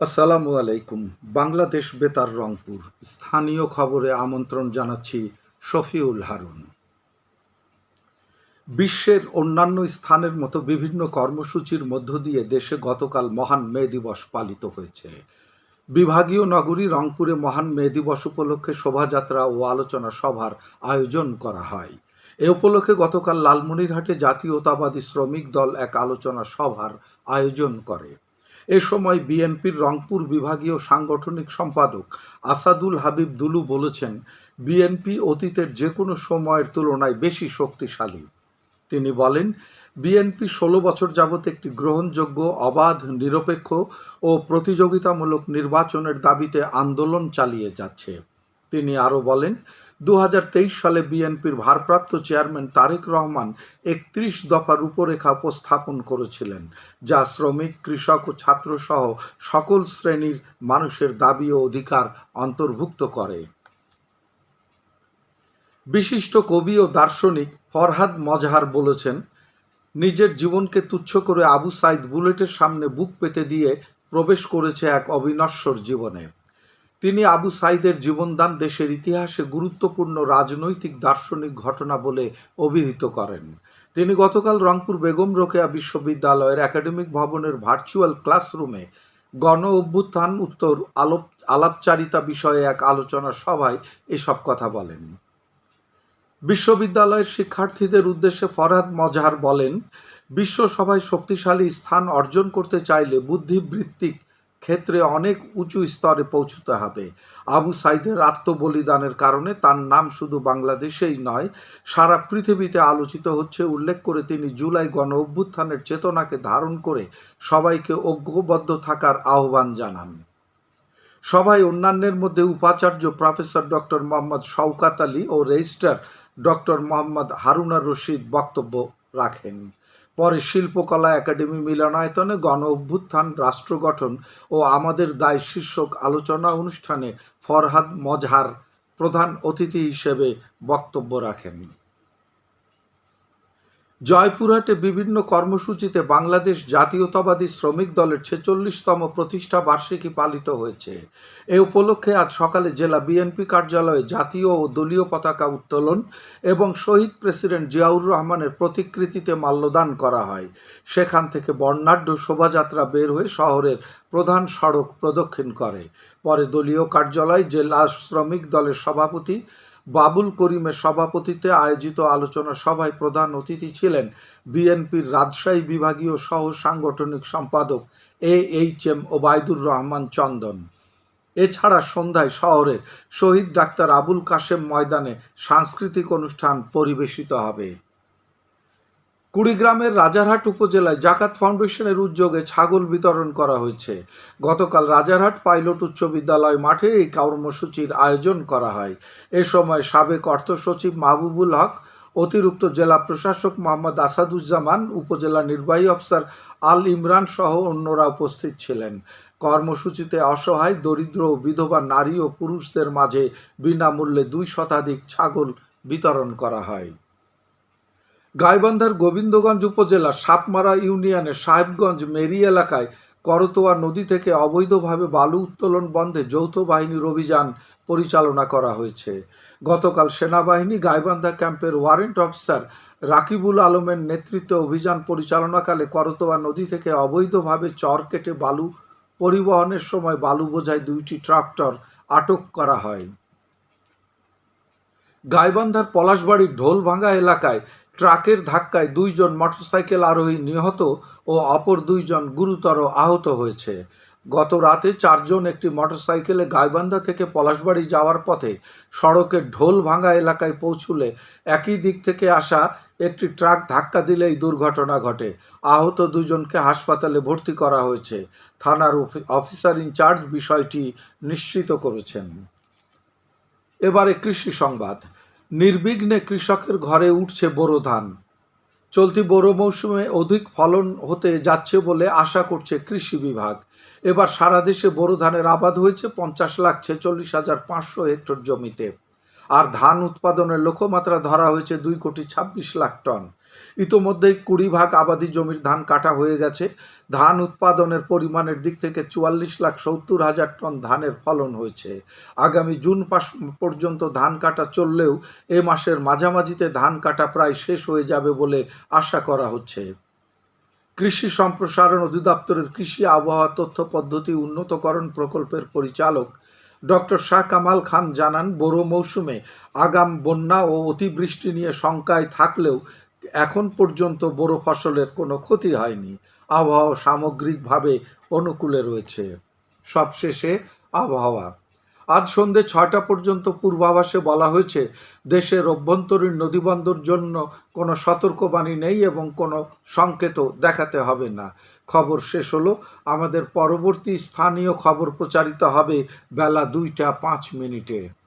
আসসালামু আলাইকুম। বাংলাদেশ বেতার রংপুর। স্থানীয় খবরে আমন্ত্রণ জানাচ্ছি শফিউল হারুন। বিশ্বের অন্যান্য স্থানের মতো বিভিন্ন কর্মসূচির মধ্য দিয়ে দেশে গতকাল মহান মে দিবস পালিত হয়েছে। বিভাগীয় নগরী রংপুরে মহান মে দিবস উপলক্ষে শোভাযাত্রা ও আলোচনা সভার আয়োজন করা হয়। এ উপলক্ষে গতকাল লালমনিরহাটে জাতীয়তাবাদী শ্রমিক দল এক আলোচনা সভার আয়োজন করে। এ সময় বিএনপির রংপুর বিভাগীয় সাংগঠনিক সম্পাদক আসাদুল হাবিব দুলু বলেছেন, বিএনপি অতীতের যে কোনো সময়ের তুলনায় বেশি শক্তিশালী। তিনি বলেন, বিএনপি ষোলো বছর যাবৎ একটি গ্রহণযোগ্য, অবাধ, নিরপেক্ষ ও প্রতিযোগিতামূলক নির্বাচনের দাবিতে আন্দোলন চালিয়ে যাচ্ছে। তিনি আরও বলেন দু হাজার তেইশ সালে বিএনপির ভারপ্রাপ্ত চেয়ারম্যান তারেক রহমান একত্রিশ দফা রূপরেখা উপস্থাপন করেছিলেন, যা শ্রমিক, কৃষক ও ছাত্রসহ সকল শ্রেণির মানুষের দাবি ও অধিকার অন্তর্ভুক্ত করে। বিশিষ্ট কবি ও দার্শনিক ফরহাদ মজহার বলেছেন, নিজের জীবনকে তুচ্ছ করে আবু সাইদ বুলেটের সামনে বুক পেতে দিয়ে প্রবেশ করেছে এক অবিনশ্বর জীবনে। তিনি আবু সাইদের জীবনদান দেশের ইতিহাসে গুরুত্বপূর্ণ রাজনৈতিক দার্শনিক ঘটনা বলে অভিহিত করেন। তিনি গতকাল রংপুর বেগম রোকেয়া বিশ্ববিদ্যালয়ের একাডেমিক ভবনের ভার্চুয়াল ক্লাসরুমে গণ অভ্যুত্থান, উত্তর আলোপ, আলাপচারিতা বিষয়ে এক আলোচনা সভায় এসব কথা বলেন। বিশ্ববিদ্যালয়ের শিক্ষার্থীদের উদ্দেশ্যে ফরহাদ মজহার বলেন, বিশ্বসভায় শক্তিশালী স্থান অর্জন করতে চাইলে বুদ্ধিবৃত্তিক ক্ষেত্রে অনেক উঁচু স্তরে পৌঁছতে হবে। আবু সাইদের আত্মবলিদানের কারণে তার নাম শুধু বাংলাদেশেই নয়, সারা পৃথিবীতে আলোচিত হচ্ছে। উল্লেখ করে তিনি জুলাই গণ অভ্যুত্থানের চেতনাকে ধারণ করে সবাইকে ঐক্যবদ্ধ থাকার আহ্বান জানান। সভায় অন্যান্যের মধ্যে উপাচার্য প্রফেসর ডক্টর মোহাম্মদ শওকাত আলী ও রেজিস্ট্রার ডক্টর মোহাম্মদ হারুনা রশিদ বক্তব্য রাখেন। পরে শিল্পকলা একাডেমি মিলনায়তনে গণ অভ্যুত্থান, রাষ্ট্র গঠন ও আমাদের দায় শীর্ষক আলোচনা অনুষ্ঠানে ফরহাদ মজহার প্রধান অতিথি হিসেবে বক্তব্য রাখেন। জয়পুরহাটে বিভিন্ন কর্মসূচিতে বাংলাদেশ জাতীয়তাবাদী শ্রমিক দলের ছেচল্লিশতম প্রতিষ্ঠা বার্ষিকী পালিত হয়েছে। এ উপলক্ষে আজ সকালে জেলা বিএনপি কার্যালয়ে জাতীয় ও দলীয় পতাকা উত্তোলন এবং শহীদ প্রেসিডেন্ট জিয়াউর রহমানের প্রতিকৃতিতে মাল্যদান করা হয়। সেখান থেকে বর্ণাঢ্য শোভাযাত্রা বের হয়ে শহরের প্রধান সড়ক প্রদক্ষিণ করে। পরে দলীয় কার্যালয় জেলা শ্রমিক দলের সভাপতি বাবুল করিমের সভাপতিত্বে আয়োজিত আলোচনা সভায় প্রধান অতিথি ছিলেন বিএনপির রাজশাহী বিভাগীয় সহ সাংগঠনিক সম্পাদক A H M Obaidur Rahman Chandan. এছাড়া সন্ধ্যায় শহরের শহীদ ডাক্তার আবুল কাশেম ময়দানে সাংস্কৃতিক অনুষ্ঠান পরিবেশিত হবে। কুড়িগ্রামের রাজারহাট উপজেলায় জাকাত ফাউন্ডেশনের উদ্যোগে ছাগল বিতরণ করা হয়েছে। গতকাল রাজারহাট পাইলট উচ্চ বিদ্যালয় মাঠে এই কর্মসূচির আয়োজন করা হয়। এ সময় সাবেক অর্থ সচিব মাহবুবুল হক, অতিরিক্ত জেলা প্রশাসক মোহাম্মদ আসাদুজ্জামান, উপজেলা নির্বাহী অফিসার আল ইমরান সহ অন্যরা উপস্থিত ছিলেন। কর্মসূচিতে অসহায়, দরিদ্র ও বিধবা নারী ও পুরুষদের মাঝে বিনামূল্যে দুই শতাধিক ছাগল বিতরণ করা হয়। গাইবান্ধার গোবিন্দগঞ্জ উপজেলার সাপমারা ইউনিয়নের সাহেবগঞ্জ মেরি এলাকায় করতোয়া নদী থেকে অবৈধভাবে বালু উত্তোলন বন্ধে যৌথ বাহিনীর অভিযান পরিচালনা করা হয়েছে। গতকাল সেনাবাহিনী গাইবান্ধা ক্যাম্পের ওয়ারেন্ট অফিসার রাকিবুল আলমের নেতৃত্বে অভিযান পরিচালনাকালে করতোয়া নদী থেকে অবৈধভাবে চর কেটে বালু পরিবহনের সময় বালু বোঝায় দুইটি ট্রাক্টর আটক করা হয়। গাইবান্ধার পলাশবাড়ির ঢোলভাঙ্গা এলাকায় ট্রাকের ধাক্কায় দুইজন মোটরসাইকেল আরোহী নিহত ও অপর দুইজন গুরুতর আহত হয়েছে। গত রাতে চারজন একটি মোটরসাইকেলে গাইবান্ধা থেকে পলাশবাড়ি যাওয়ার পথে সড়কের ঢোলভাঙ্গা এলাকায় পৌঁছুলে একই দিক থেকে আসা একটি ট্রাক ধাক্কা দিলেই দুর্ঘটনা ঘটে। আহত দুজনকে হাসপাতালে ভর্তি করা হয়েছে। থানার অফিসার ইনচার্জ বিষয়টি নিশ্চিত করেছেন। এবারে কৃষি সংবাদ। নির্বিঘ্নে কৃষকের ঘরে উঠছে বোরো ধান। চলতি বোরো মৌসুমে অধিক ফলন হতে যাচ্ছে বলে আশা করছে কৃষি বিভাগ। এবার সারা দেশে বোরো ধানের আবাদ হয়েছে পঞ্চাশ লাখ ছেচল্লিশ হাজার পাঁচশো হেক্টর জমিতে। আর ধান উৎপাদনের লক্ষ্যমাত্রা ধরা হয়েছে দুই কোটি ছাব্বিশ লাখ টন। ইতোমধ্যেই কুড়ি ভাগ আবাদি জমির ধান কাটা হয়ে গেছে। ধান উৎপাদনের পরিমাণের দিক থেকে চুয়াল্লিশ লাখ সত্তর হাজার টন ধানের ফলন হয়েছে। আগামী জুন মাস পর্যন্ত ধান কাটা চললেও এ মাসের মাঝামাঝিতে ধান কাটা প্রায় শেষ হয়ে যাবে বলে আশা করা হচ্ছে। কৃষি সম্প্রসারণ অধিদপ্তরের কৃষি আবহাওয়া তথ্য পদ্ধতি উন্নতকরণ প্রকল্পের পরিচালক ডক্টর শাহ কামাল খান জানান, বোরো মৌসুমে আগাম বন্যা ও অতিবৃষ্টি নিয়ে শঙ্কায় থাকলেও এখন পর্যন্ত বোরো ফসলের কোনো ক্ষতি হয়নি। আবহাওয়া সামগ্রিকভাবে অনুকূলে রয়েছে। সবশেষে আবহাওয়া। আজ সন্ধে ছয়টা পর্যন্ত পূর্বাভাসে বলা হয়েছে, দেশের অভ্যন্তরীণ নদীবন্দর জন্য কোনো সতর্কবাণী নেই এবং কোনো সংকেতও দেখাতে হবে না। খবর শেষ হলো, আমাদের পরবর্তী স্থানীয় খবর প্রচারিত হবে বেলা দুইটা পাঁচ মিনিটে।